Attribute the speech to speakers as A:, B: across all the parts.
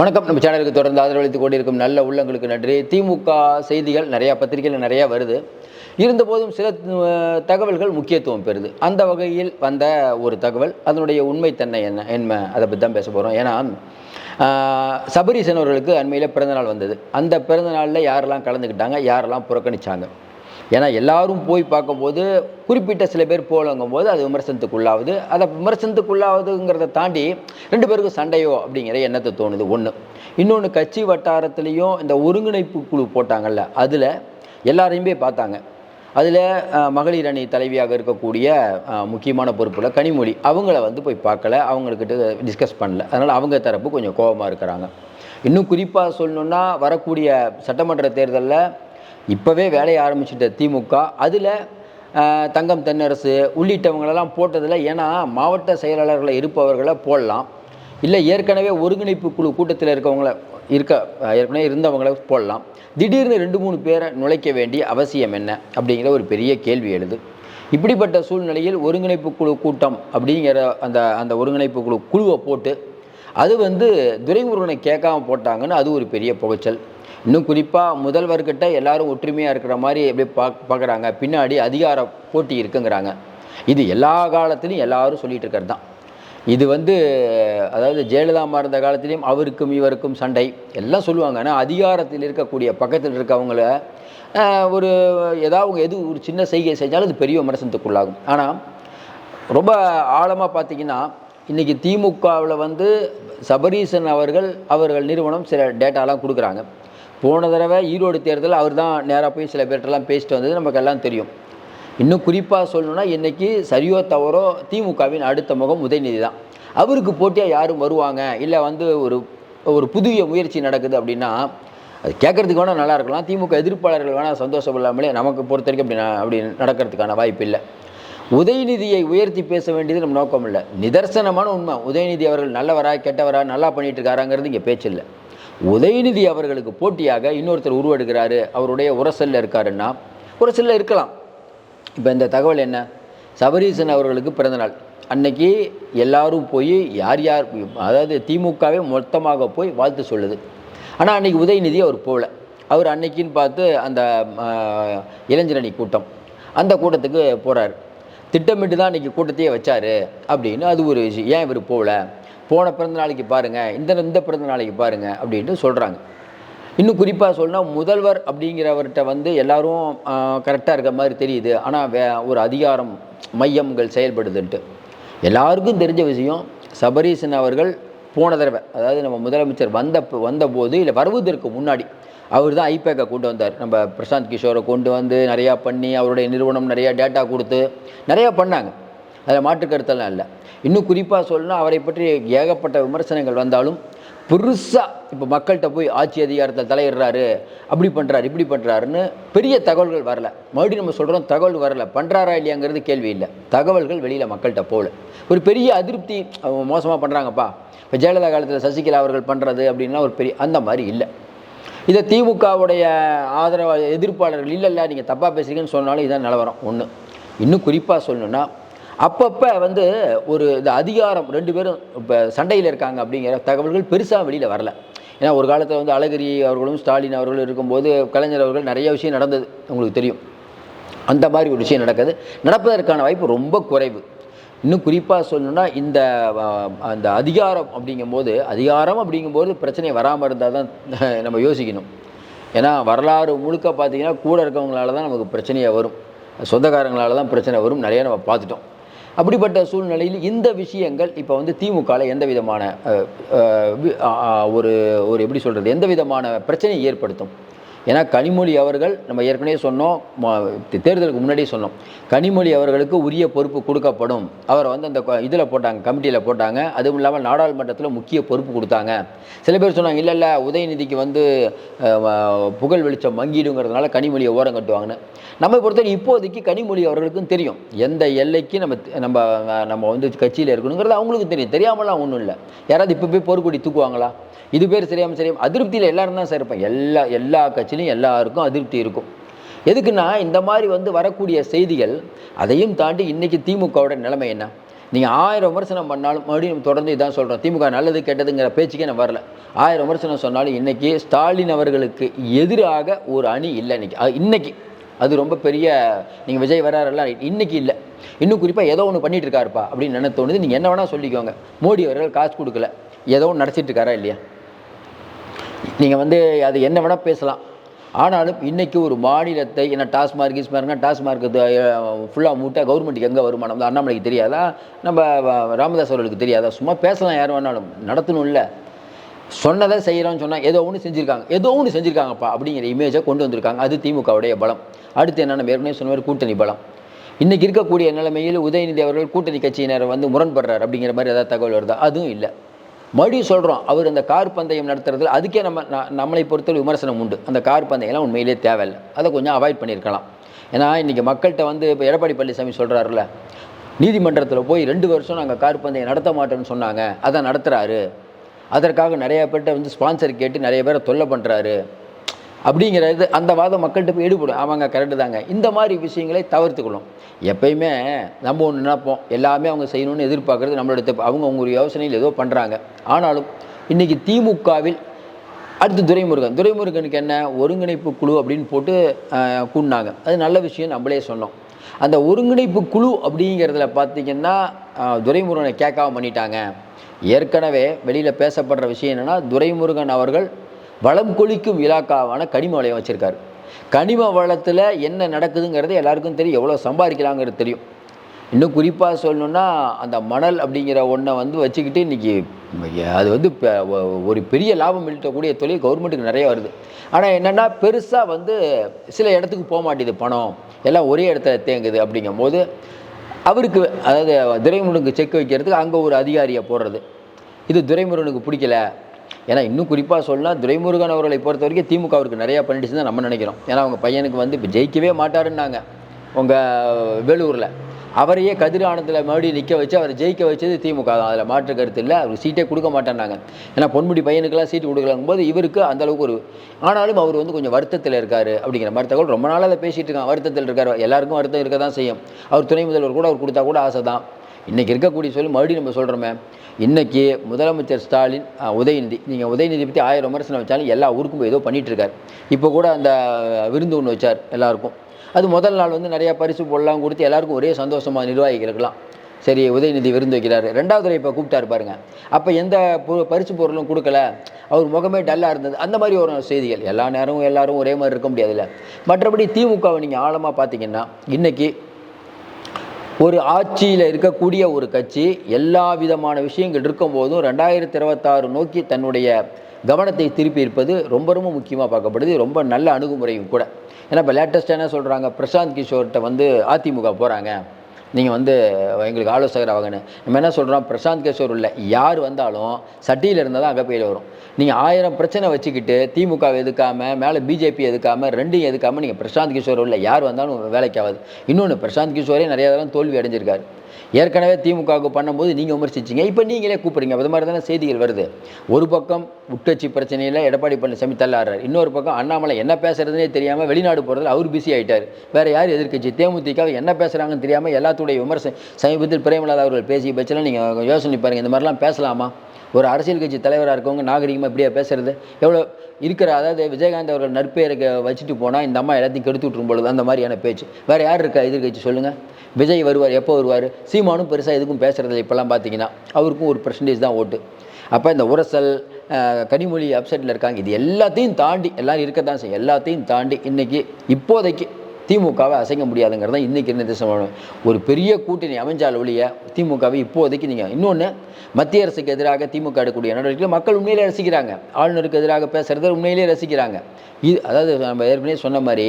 A: வணக்கம். நம்ம சேனலுக்கு தொடர்ந்து ஆதரவளித்துக் கொண்டிருக்கும் நல்ல உள்ளங்களுக்கு நன்றி. திமுக செய்திகள் நிறையா பத்திரிகைகள் நிறையா வருது. இருந்தபோதும் சில தகவல்கள் முக்கியத்துவம் பெறுது. அந்த வகையில் வந்த ஒரு தகவல் அதனுடைய உண்மைத்தன்மை என்ன என்ன அதை பற்றி தான் பேச போகிறோம் ஏன்னா ஆஹ், சபரீசன் அவர்களுக்கு அண்மையில் பிறந்தநாள் வந்தது. அந்த பிறந்தநாளில் யாரெல்லாம் கலந்துக்கிட்டாங்க யாரெல்லாம் புறக்கணிச்சாங்க? ஏன்னா எல்லாரும் போய் பார்க்கும்போது குறிப்பிட்ட சில பேர் போலங்கும் போது அது விமர்சனத்துக்குள்ளாகுது அதை விமர்சனத்துக்குள்ளாகுதுங்கிறத தாண்டி ரெண்டு பேருக்கும் சண்டையோ அப்படிங்கிற எண்ணத்தை தோணுது. ஒன்று இன்னொன்று கட்சி வட்டாரத்துலேயும் இந்த ஒருங்கிணைப்பு குழு போட்டாங்கல்ல அதில் எல்லாரையுமே பார்த்தாங்க. அதில் மகளிர் அணி தலைவியாக இருக்கக்கூடிய முக்கியமான பொறுப்பில் கனிமொழி அவங்கள வந்து போய் பார்க்கல அவங்கக்கிட்ட டிஸ்கஸ் பண்ணல. அதனால் அவங்க தரப்பு கொஞ்சம் கோபமாக இருக்கிறாங்க. இன்னும் குறிப்பாக சொல்லணுன்னா வரக்கூடிய சட்டமன்ற தேர்தலில் இப்போவே வேலையை ஆரம்பிச்சிட்ட திமுக. அதில் தங்கம் தென்னரசு உள்ளிட்டவங்களெல்லாம் போட்டதில் ஏன்னா மாவட்ட செயலாளர்களை இருப்பவர்களை போடலாம். இல்லை ஏற்கனவே ஒருங்கிணைப்பு குழு கூட்டத்தில் இருக்கவங்கள இருக்க ஏற்கனவே இருந்தவங்கள போடலாம். திடீர்னு ரெண்டு மூணு பேரை நுழைக்க வேண்டிய அவசியம் என்ன? அப்படிங்கிற ஒரு பெரிய கேள்வி எழுது. இப்படிப்பட்ட சூழ்நிலையில் ஒருங்கிணைப்பு குழு கூட்டம் அப்படிங்கிற அந்த அந்த ஒருங்கிணைப்பு குழு குழுவை போட்டு அது வந்து துரைமுருகனை கேட்காம போட்டாங்கன்னு அது ஒரு பெரிய புகைச்சல். இன்னும் குறிப்பாக முதல்வர்கிட்ட எல்லாரும் ஒற்றுமையாக இருக்கிற மாதிரி எப்படி பா பார்க்குறாங்க பின்னாடி அதிகார போட்டி இருக்குங்கிறாங்க. இது எல்லா காலத்துலையும் எல்லாரும் சொல்லிகிட்டு இருக்கிறது தான் இது வந்து அதாவது ஜெயலலிதா அம்மா இருந்த காலத்திலையும் அவருக்கும் இவருக்கும் சண்டை. எல்லாம் சொல்லுவாங்க. ஆனால் அதிகாரத்தில் இருக்கக்கூடிய பக்கத்தில் இருக்கவங்கள ஒரு ஏதாவது அவங்க எது ஒரு சின்ன செய்கை செஞ்சாலும் அது பெரிய விமர்சனத்துக்குள்ளாகும். ஆனால் ரொம்ப ஆழமாக பார்த்தீங்கன்னா இன்றைக்கி திமுகவில் வந்து சபரீசன் அவர்கள் அவர்கள் நிறுவனம் சில டேட்டாலாம் கொடுக்குறாங்க. போன தடவை ஈரோடு தேர்தல் அவர் தான் நேராக போய் சில பேர்ட்டெல்லாம் பேசிட்டு வந்தது நமக்கு எல்லாம் தெரியும். இன்னும் குறிப்பாக சொல்லணும்னா இன்றைக்கி சரியோ தவறோ திமுகவின் அடுத்த முகம் உதயநிதி தான் அவருக்கு போட்டியாக யாரும் வருவாங்க? இல்லை வந்து ஒரு ஒரு புதிய முயற்சி நடக்குது அப்படின்னா அது கேட்குறதுக்கு வேணால் நல்லா இருக்கலாம். திமுக எதிர்ப்பாளர்கள் வேணால் சந்தோஷம் இல்லாமலே நமக்கு பொறுத்த வரைக்கும் அப்படி அப்படி நடக்கிறதுக்கான வாய்ப்பு இல்லை. உதயநிதியை உயர்த்தி பேச வேண்டியது நம்ம நோக்கம் இல்லை. நிதர்சனமான உண்மை. உதயநிதி அவர்கள் நல்லவரா கெட்டவரா நல்லா பண்ணிட்டு இருக்காராங்கிறது இங்கே பேச்சில்லை உதயநிதி அவர்களுக்கு போட்டியாக இன்னொருத்தர் உருவெடுக்கிறாரு. அவருடைய உரசல்ல இருக்காருன்னா உரசல்ல இருக்கலாம். இப்போ இந்த தகவல் என்ன? சபரீசன் அவர்களுக்கு பிறந்தநாள். அன்னைக்கு எல்லாரும் போய் யார் யார் அதாவது திமுகவே மொத்தமாக போய் வாழ்த்து சொல்லுது. ஆனால் அன்னைக்கு உதயநிதி அவர் போகல. அவர் அன்னைக்குன்னு பார்த்து அந்த இளைஞரணி கூட்டம். அந்த கூட்டத்துக்கு போகிறார் திட்டமிட்டு தான் அன்றைக்கி கூட்டத்தையே வச்சார் அப்படின்னு அது ஒரு விஷயம். ஏன் இவர் போகல போன பிறந்த நாளைக்கு பாருங்கள் இந்த இந்த பிறந்த நாளைக்கு பாருங்கள் அப்படின்ட்டு சொல்கிறாங்க இன்னும் குறிப்பாக சொன்னால் முதல்வர் அப்படிங்கிறவர்கிட்ட வந்து எல்லாரும் கரெக்டாக இருக்க மாதிரி தெரியுது. ஆனால் வே ஒரு அதிகாரம் மையங்கள் செயல்படுதுன்ட்டு. எல்லாருக்கும் தெரிஞ்ச விஷயம் சபரீசன் அவர்கள் போன தடவை அதாவது நம்ம முதலமைச்சர் வந்த வந்தபோது இல்லை வருவதற்கு முன்னாடி அவர் தான் ஐபேக்கை கொண்டு வந்தார். நம்ம பிரசாந்த் கிஷோரை கொண்டு வந்து நிறையா பண்ணி அவருடைய நிறுவனம் நிறையா டேட்டா கொடுத்து நிறையா பண்ணாங்க. அதில் மாற்று கருத்தெல்லாம் இல்லை. இன்னும் குறிப்பாக சொல்லணும்னா அவரை பற்றி ஏகப்பட்ட விமர்சனங்கள் வந்தாலும் பெருசாக இப்போ மக்கள்கிட்ட போய் ஆட்சி அதிகாரத்தில் தலையிடுறாரு. அப்படி பண்ணுறாரு இப்படி பண்ணுறாருன்னு பெரிய தகவல்கள் வரல. மறுபடியும் நம்ம சொல்கிறோம் தகவல் வரல. பண்ணுறாரா இல்லையாங்கிறது கேள்வி இல்லை. தகவல்கள் வெளியில் மக்கள்கிட்ட போகல. ஒரு பெரிய அதிருப்தி மோசமாக பண்ணுறாங்கப்பா இப்போ ஜெயலலிதா காலத்தில் சசிகலா அவர்கள் பண்ணுறது அப்படின்னா ஒரு பெரிய அந்த மாதிரி இல்லை. இதை திமுகவுடைய ஆதரவு எதிர்ப்பாளர்கள் இல்லை இல்லை நீங்கள் தப்பாக பேசுகிறீங்கன்னு சொன்னாலும் இதான் நிலவரம். ஒன்று இன்னும் குறிப்பாக சொல்லணும்னா அப்பப்போ வந்து ஒரு இந்த அதிகாரம் ரெண்டு பேரும் இப்போ சண்டையில் இருக்காங்க அப்படிங்கிற தகவல்கள் பெருசாக வெளியில் வரல. ஏன்னா ஒரு காலத்தில் வந்து அழகிரி அவர்களும் ஸ்டாலின் அவர்களும் இருக்கும்போது கலைஞர் அவர்கள் நிறைய விஷயம் நடந்தது உங்களுக்கு தெரியும். அந்த மாதிரி ஒரு விஷயம் நடக்குது. நடப்பதற்கான வாய்ப்பு ரொம்ப குறைவு. இன்னும் குறிப்பாக சொல்லணும்னா இந்த அந்த அதிகாரம் அப்படிங்கும்போது அதிகாரம் அப்படிங்கும்போது பிரச்சனை வராமல் இருந்தால் தான் நம்ம யோசிக்கணும். ஏன்னா வரலாறு முழுக்க பார்த்தீங்கன்னா கூட இருக்கவங்களால தான் நமக்கு பிரச்சனையாக வரும். சொந்தக்காரங்களால தான் பிரச்சனை வரும். நிறையா நம்ம பார்த்துட்டோம். அப்படிப்பட்ட சூழ்நிலையில் இந்த விஷயங்கள் இப்போ வந்து திமுகவில் எந்த விதமான ஒரு ஒரு எப்படி சொல்கிறது எந்த விதமான பிரச்சனையை ஏற்படுத்தும்? ஏன்னா கனிமொழி அவர்கள் நம்ம ஏற்கனவே சொன்னோம் தேர்தலுக்கு முன்னாடியே சொன்னோம் கனிமொழி அவர்களுக்கு உரிய பொறுப்பு கொடுக்கப்படும். அவரை வந்து அந்த இதில் போட்டாங்க கமிட்டியில் போட்டாங்க. அதுவும் இல்லாமல் நாடாளுமன்றத்தில் முக்கிய பொறுப்பு கொடுத்தாங்க. சில பேர் சொன்னாங்க இல்லை இல்லை உதயநிதிக்கு வந்து புகழ் வெளிச்சம் மங்கிடுங்கிறதுனால கனிமொழியை ஓரம் கட்டுவாங்கன்னு. நம்ம பொறுத்தவரை இப்போதைக்கு கனிமொழி அவர்களுக்கும் தெரியும். எந்த எல்லைக்கு நம்ம நம்ம நம்ம வந்து கட்சியில் இருக்கணுங்கிறது அவங்களுக்கும் தெரியும். தெரியாமலாம் ஒன்றும் இல்லை. யாராவது இப்போ போய் போர்க்கொடி தூக்குவாங்களா? இது பேர் சரியாமல் சரியாம அதிருப்தியில் எல்லாரும் தான் சார் இருப்பாங்க. எல்லா எல்லா கட்சியிலையும் எல்லாருக்கும் அதிருப்தி இருக்கும். எதுக்குன்னா இந்த மாதிரி வந்து வரக்கூடிய செய்திகள் அதையும் தாண்டி இன்றைக்கி திமுகவோட நிலைமை என்ன? நீங்கள் ஆயிரம் விமர்சனம் பண்ணாலும் மறுபடியும் நம்ம தொடர்ந்து இதான் சொல்கிறோம் திமுக நல்லது கெட்டதுங்கிற பேச்சுக்கே நான் வரல. ஆயிரம் விமர்சனம் சொன்னாலும் இன்றைக்கி ஸ்டாலின் அவர்களுக்கு எதிராக ஒரு அணி இல்லை இன்னைக்கு. அது இன்னைக்கு. அது ரொம்ப பெரிய நீங்கள் விஜய் வராரெல்லாம் இன்றைக்கி இல்லை. இன்னும் குறிப்பாக ஏதோ ஒன்று பண்ணிகிட்டு இருக்காருப்பா அப்படின்னு நினைத்து தோணுது நீங்கள் என்ன வேணால் சொல்லிக்கோங்க. மோடி அவர்கள் காசு கொடுக்கல. ஏதோ ஒன்று நடத்திட்டு இருக்காரா இல்லையா? நீங்கள் வந்து அது என்ன வேணால் பேசலாம். ஆனாலும் இன்றைக்கி ஒரு மாநிலத்தை என்ன டாஸ்மார்க் கீஸ்மார்க்னா டாஸ்மார்க் ஃபுல்லாக மூட்டை கவர்மெண்ட்டுக்கு எங்கே வருமானம் தான் அண்ணாமலைக்கு தெரியாதா? நம்ம ராமதாஸ் அவர்களுக்கு தெரியாதா? சும்மா பேசலாம் யார் வேணாலும். நடத்தணும் இல்லை. சொன்னதை செய்கிறோம்னு சொன்னால் ஏதோ ஒன்று செஞ்சுருக்காங்க. ஏதோ ஒன்று செஞ்சுருக்காங்கப்பா அப்படிங்கிற இமேஜை கொண்டு வந்திருக்காங்க. அது திமுகவுடைய பலம். அடுத்து என்னென்ன ஏற்கனவே சொன்ன மாதிரி கூட்டணி பலம். இன்றைக்கி இருக்கக்கூடிய நிலைமையில் உதயநிதி அவர்கள் கூட்டணி கட்சியினர் வந்து முரண்படுறார் அப்படிங்கிற மாதிரி ஏதாவது தகவல் வருதா? அதுவும் இல்லை. மறுபடியும் சொல்கிறோம் அவர் இந்த கார் பந்தயம் நடத்துறதுல அதுக்கே நம்ம ந- நம்மளை பொறுத்தவரை விமர்சனம் உண்டு. அந்த கார் பந்தயம்லாம் உண்மையிலே தேவையில்லை. அதை கொஞ்சம் அவாய்ட் பண்ணியிருக்கலாம். ஏன்னா இன்றைக்கி மக்கள்கிட்ட வந்து இப்போ எடப்பாடி பழனிசாமி சொல்கிறாருல நீதிமன்றத்தில் போய் ரெண்டு வருஷம் நாங்கள் கார் பந்தயம் நடத்த மாட்டோம்னு சொன்னாங்க அதை நடத்துகிறாரு அதற்காக நிறையா பேர்கிட்ட வந்து ஸ்பான்சர் கேட்டு நிறைய பேரை தொல்லை பண்ணுறாரு அப்படிங்கிறது அந்த வாதம் மக்கள்கிட்ட போய் ஈடுபடும் ஆமாங்க கரெக்டு தாங்க. இந்த மாதிரி விஷயங்களை தவிர்த்துக்கணும் எப்பயுமே நம்ம ஒன்று நினைப்போம். எல்லாமே அவங்க செய்யணும்னு எதிர்பார்க்கறது நம்மளோட தப்பு அவங்க அவங்க ஒரு யோசனையில் ஏதோ பண்ணுறாங்க ஆனாலும் இன்றைக்கி திமுகவில் அடுத்து துரைமுருகன். துரைமுருகனுக்கு என்ன? ஒருங்கிணைப்பு குழு அப்படின்னு போட்டு கூடினாங்க. அது நல்ல விஷயம் நம்மளே சொன்னோம். அந்த ஒருங்கிணைப்பு குழு அப்படிங்கிறதுல பார்த்தீங்கன்னா துரைமுருகனை கேட்காம பண்ணிட்டாங்க. ஏற்கனவே வெளியில் பேசப்படுற விஷயம் என்னென்னா துரைமுருகன் அவர்கள் வளம் கொளிக்கும் இலாக்காவான கனிம வளையம் வச்சுருக்காரு. கனிம வளத்தில் என்ன நடக்குதுங்கிறது எல்லாருக்கும் தெரியும். எவ்வளோ சம்பாதிக்கலாங்கிறது தெரியும். இன்னும் குறிப்பாக சொல்லணுன்னா அந்த மணல் அப்படிங்கிற ஒன்றை வந்து வச்சுக்கிட்டு இன்றைக்கி அது வந்து ஒரு பெரிய லாபம் ஈட்டக்கூடிய தொழில் கவர்மெண்ட்டுக்கு நிறைய வருது. ஆனால் என்னென்னா பெருசாக வந்து சில இடத்துக்கு போக மாட்டேது பணம். எல்லாம் ஒரே இடத்துல தேங்குது அப்படிங்கும்போது அவருக்கு அதாவது துரைமுருகனுக்கு செக் வைக்கிறதுக்கு அங்கே ஒரு அதிகாரியை போடுறது. இது துரைமுருகனுக்கு பிடிக்கல. ஏன்னா இன்னும் குறிப்பாக சொல்லலாம் துரைமுருகன் அவர்களை பொறுத்த வரைக்கும் திமுக அவருக்கு நிறையா பண்ணிடுச்சு தான் நம்ம நினைக்கிறோம். ஏன்னா அவங்க பையனுக்கு வந்து இப்போ ஜெயிக்கவே மாட்டாருன்னாங்க. உங்கள் வேலூரில். அவரையே கதிரானத்தில் மறுபடியும் நிற்க வச்சு அவரை ஜெயிக்க வச்சது திமுக தான். அதில் மாற்று கருத்து இல்லை. அவர் சீட்டே கொடுக்க மாட்டேன்னாங்க. ஏன்னா பொன்முடி பையனுக்கெல்லாம் சீட்டு கொடுக்கலங்கும் போது இவருக்கு அந்தளவுக்கு ஒரு ஆனாலும் அவர் வந்து கொஞ்சம் வருத்தத்தில் இருக்கார் அப்படிங்கிற மாதிரி தகவல். ரொம்ப நாளாக அதை பேசிகிட்டு இருக்காங்க. வருத்தத்தில் இருக்கார். எல்லாருக்கும் வருத்தம் இருக்க தான் செய்யும். அவர் துணை முதல்வர் கூட அவர் கொடுத்தா கூட ஆசை தான். இன்றைக்கி இருக்கக்கூடிய சொல்லி மறுபடியும் நம்ம சொல்கிறோமே இன்றைக்கி முதலமைச்சர் ஸ்டாலின் உதயநிதி. நீங்கள் உதயநிதி பற்றி ஆயிரம் விமர்சனம் வச்சாலும் எல்லா ஊருக்கும் போய் ஏதோ பண்ணிகிட்ருக்கார் இப்போ கூட அந்த விருந்து ஒன்று வச்சார் எல்லாருக்கும். அது முதல் நாள் வந்து நிறையா பரிசு பொருளாம் கொடுத்து எல்லாருக்கும் ஒரே சந்தோஷமாக நிர்வாகிகளுக்கெல்லாம். சரி உதயநிதி விருந்து வைக்கிறாரு. ரெண்டாவது தடவை இப்போ கூப்பிட்டாரு பாருங்க. அப்போ எந்த பரிசு பொருளும் கொடுக்கல. அவர் முகமே டல்லாக இருந்தது. அந்த மாதிரி ஒரு செய்திகள். எல்லா நேரமும் எல்லாரும் ஒரே மாதிரி இருக்க முடியாதுல்ல. மற்றபடி திமுகவை நீங்கள் ஆழமாக பார்த்தீங்கன்னா இன்றைக்கி ஒரு ஆட்சியில் இருக்கக்கூடிய ஒரு கட்சி எல்லா விதமான விஷயங்கள் இருக்கும்போதும் ரெண்டாயிரத்தி இருபத்தாறு நோக்கி தன்னுடைய கவனத்தை திருப்பி இருப்பது ரொம்ப ரொம்ப முக்கியமாக பார்க்கப்படுது. ரொம்ப நல்ல அணுகுமுறையும் கூட. ஏன்னா இப்போ லேட்டஸ்ட்டாக என்ன சொல்கிறாங்க பிரசாந்த் கிஷோர்கிட்ட வந்து அதிமுக போகிறாங்க நீங்கள் வந்து எங்களுக்கு ஆலோசகர் ஆகணும் நம்ம என்ன சொல்கிறோம் பிரசாந்த் கிஷோர் இல்லை. யார் வந்தாலும் சட்டியில் இருந்தால் தான் அங்கே வரும். நீங்கள் ஆயிரம் பிரச்சனை வச்சுக்கிட்டு திமுக எதுக்காமல் மேலே பிஜேபி எதுக்காமல் ரெண்டையும் எதுக்காமல் நீங்கள் பிரசாந்த் கிஷோர் இல்லை. யார் வந்தாலும் வேலைக்கு ஆகாது. இன்னொன்று பிரசாந்த் கிஷோரே நிறைய தரம் தோல்வி அடைஞ்சிருக்காரு. ஏற்கனவே திமுகவுக்கு பண்ணும்போது நீங்கள் விமர்சிச்சிங்க. இப்போ நீங்களே கூப்பிடுறீங்க அது மாதிரி தானே செய்திகள் வருது. ஒரு பக்கம் உட்கட்சி பிரச்சனையில் எடப்பாடி பழனிசாமி தள்ளாடுறார். இன்னொரு பக்கம் அண்ணாமலை என்ன பேசுகிறதுனே தெரியாமல் வெளிநாடு போகிறதுல அவர் பிஸி ஆகிட்டார் வேறு யார் எதிர்க்கட்சி? தேமுதிக என்ன பேசுகிறாங்கன்னு தெரியாமல் எல்லாத்துடைய விமர்சனம் சமீபத்தில் பிரேமலாதா அவர்கள் பேசிய பட்சத்தில் நீங்கள் யோசனை பாருங்கள் இந்த மாதிரிலாம் பேசலாமா? ஒரு அரசியல் கட்சி தலைவராக இருக்கவங்க நாகரிகமாக இப்படியா பேசுறது? எவ்வளோ இருக்கிற அதாவது விஜயகாந்த் அவர்கள் நற்பெயருக்கு வச்சுட்டு போனால் இந்த அம்மா எல்லாத்தையும் கெடுத்து விட்டுரும் பொழுது அந்த மாதிரியான பேச்சு. வேறு யார் இருக்கா எதிர்கட்சி சொல்லுங்கள் விஜய் வருவார் எப்போ வருவார்? சீமானும் பெருசாக எதுக்கும் பேசுகிறதில்ல இப்போல்லாம் பார்த்தீங்கன்னா அவருக்கும் ஒரு பர்சன்டேஜ் தான் ஓட்டு. அப்போ இந்த உரசல் கனிமொழி அப்செட்டில் இருக்காங்க. இது எல்லாத்தையும் தாண்டி எல்லோரும் இருக்க தான் செய்யும். எல்லாத்தையும் தாண்டி இன்றைக்கி இப்போதைக்கு திமுகவை அசைக்க முடியாதுங்கிறது தான் இன்றைக்கி இருந்த ஒரு பெரிய கூட்டணி அமைஞ்சால் ஒழிய திமுகவை இப்போதைக்கு நீங்கள் இன்னொன்று மத்திய அரசுக்கு எதிராக திமுக எடுக்கக்கூடிய நடவடிக்கைகள் மக்கள் உண்மையிலே ரசிக்கிறாங்க. ஆளுநருக்கு எதிராக பேசுகிறத உண்மையிலேயே ரசிக்கிறாங்க. இது அதாவது நம்ம ஏற்கனவே சொன்ன மாதிரி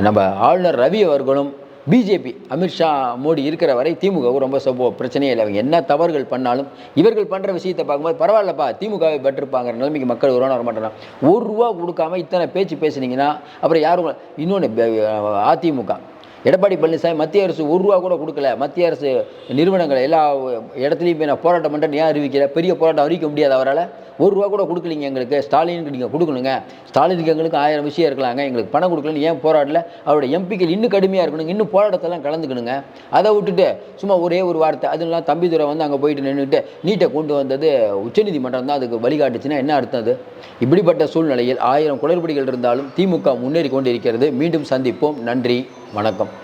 A: நம்ம ஆளுநர் ரவி அவர்களும் பிஜேபி அமித்ஷா மோடி இருக்கிற வரை திமுகவுக்கு ரொம்ப சப்போ பிரச்சனையே இல்லை. அவங்க என்ன தவறுகள் பண்ணாலும் இவர்கள் பண்ணுற விஷயத்தை பார்க்கும்போது பரவாயில்லப்பா திமுகவை பெற்றிருப்பாங்கிற நிலைமைக்கு மக்கள் வருவான வர ஒரு ரூபா கொடுக்காம இத்தனை பேச்சு பேசுனீங்கன்னா அப்புறம் யாரும் இன்னொன்று அதிமுக. எடப்பாடி பழனிசாமி மத்திய அரசு ஒரு ரூபா கூட கொடுக்கல. மத்திய அரசு நிறுவனங்கள் எல்லா இடத்துலையும் போய் நான் போராட்டம் பண்ணுறேன் ஏன் அறிவிக்கிற பெரிய போராட்டம் அறிவிக்க முடியாது அவரால். ஒரு ரூபா கூட கொடுக்கலீங்க எங்களுக்கு. ஸ்டாலினுக்கு நீங்கள் கொடுக்கணுங்க. ஸ்டாலினுக்கு எங்களுக்கு ஆயிரம் விஷயம் இருக்கலாங்க. எங்களுக்கு பணம் கொடுக்கலன்னு ஏன் போராடல? அவரோட எம்பிக்கள் இன்னும் கடுமையாக இருக்கணும். இன்னும் போராட்டத்தெல்லாம் கலந்துக்கணுங்க. அதை விட்டுட்டு சும்மா ஒரே ஒரு வார்த்தை. அதுலாம் தம்பிதுரை வந்து அங்கே போயிட்டு நின்றுட்டு நீட்டை கொண்டு வந்தது உச்சநீதிமன்றம் தான். அதுக்கு வழிகாட்டுச்சுன்னா என்ன அர்த்தம் அது? இப்படிப்பட்ட சூழ்நிலையில் ஆயிரம் குளறுபடிகள் இருந்தாலும் திமுக முன்னேறி கொண்டிருக்கிறது. மீண்டும் சந்திப்போம். நன்றி. வணக்கம்.